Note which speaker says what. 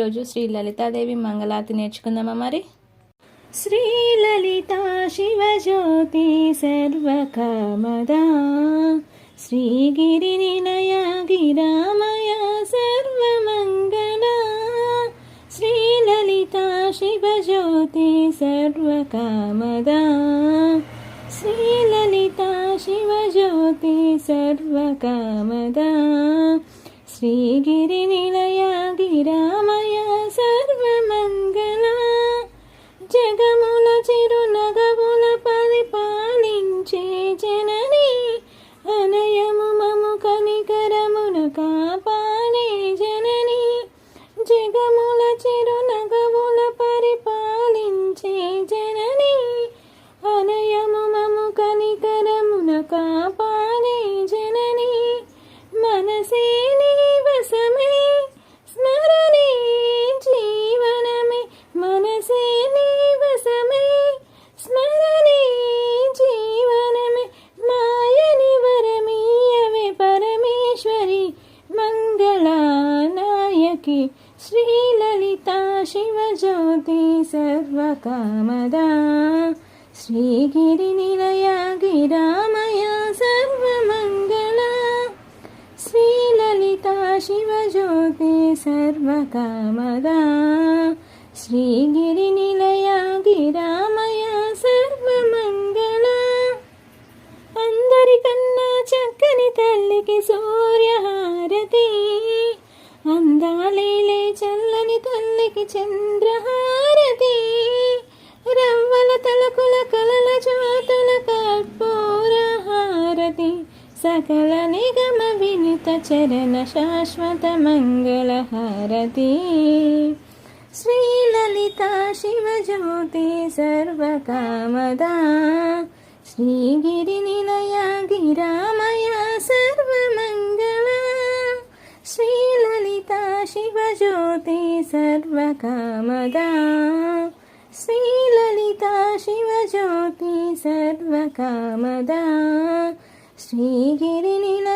Speaker 1: ఈరోజు శ్రీ లలితాదేవి మంగళాతి నేర్చుకుందామా మరి? శ్రీ లలిత శివజ్యోతి సర్వకామదా. శ్రీగిరి నిలయ గిరామయ సర్వమంగళ. శ్రీ లలిత శివజ్యోతి సర్వకామదా. శ్రీ లలిత శివజ్యోతి సర్వకామదా. శ్రీగిరి నిలయ గిరా కాపాడే జనని మనసే నీ వశమే స్మరణే జీవనమే మనసే నీ వశమే స్మరణే జీవనమే మాయని వరమీయవే పరమేశ్వరి మంగళనాయకి శ్రీలలిత శివజ్యోతి సర్వకామదా శ్రీగిరి నిలయ శివజ్యోతి సర్వకామదా శ్రీగిరి నిలయ గిరామయ సర్వమంగళ అందరికన్నా చక్కని తల్లికి సూర్యహారతి అందాలేలే చల్లని सकलनिगमविनितचरणशाश्वतमङ्गलहारति। श्रीललिता शिवज्योति सर्वकामदा। श्रीगिरिनिलया गिरामया सर्वमङ्गला। श्रीललिता शिवज्योति सर्वकामदा। श्रीललिता शिवज्योति सर्वकामदा। ಶ್ರೀಗಿರಿ ನಿನ